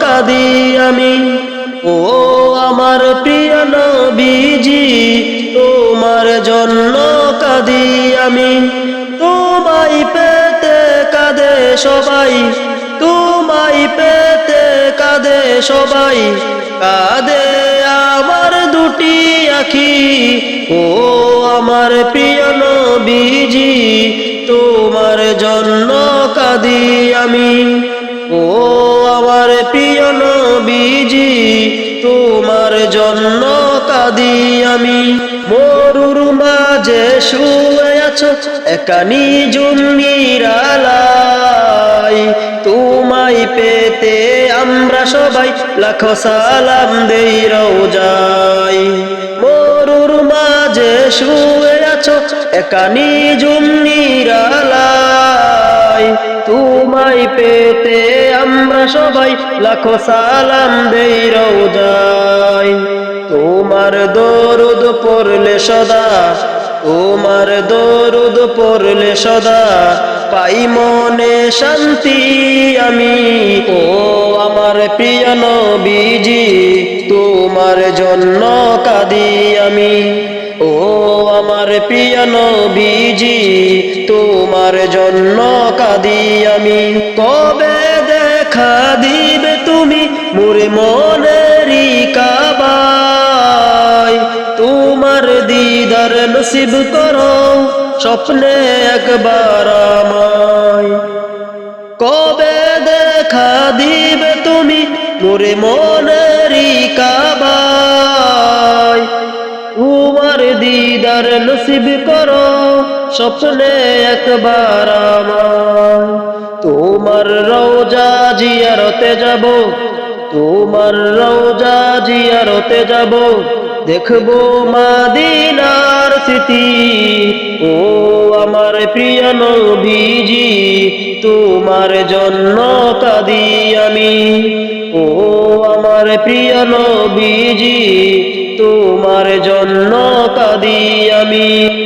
কাঁদি আমি। ও আমার প্রিয় নবীজি, তোমার জন্য কাঁদি আমি। তোমায় পেতে কাঁদে সবাই, তোমায় পেতে কাঁদে সবাই। কাঁদে আমার দুটি আখি। ও আমার প্রিয় নবীজি, তোমার জন্য কাঁদি আমি। তোমার জন্য কাঁদি আমি। মরুর মাঝে শুয়ে আছো একানি জুমিরালাই তোমায় পেতে আমরা সবাই লাখো সালাম দেই রোজাই মরুর মাঝে শুয়ে আছো একানি জুমিরালাই তোমায় পেতে আমরা সবাই লাখো সালাম দেই রোজাই তোমার দরুদ পড়লে সদা, তোমার দরুদ পড়লে সদা, পাই মনে শান্তি আমি। ও আমার প্রিয় নবীজি, তোমার জন্য কাঁদি আমি। ও আমার প্রিয় নবীজি, তোমার জন্য কাঁদি আমি। তুমি মোরে মনেরই কাবাই তোমার দিদার নসিব করো স্বপ্নে একবার আমায়। কবে দেখা দিবে তুমি মোরে মনেরই কাবাই তোমার দিদার নসিব করো স্বপ্নে একবার আমায়। তোমার রওজা জিয়ারতে যাব তোমার রওজা জিয়ারতে যাব। দেখব মাদিনার স্মৃতি। ও আমার প্রিয় নবীজি, তোমার জন্য কাঁদি আমি। ও আমার প্রিয় নবীজি, তোমার জন্য কাঁদি আমি।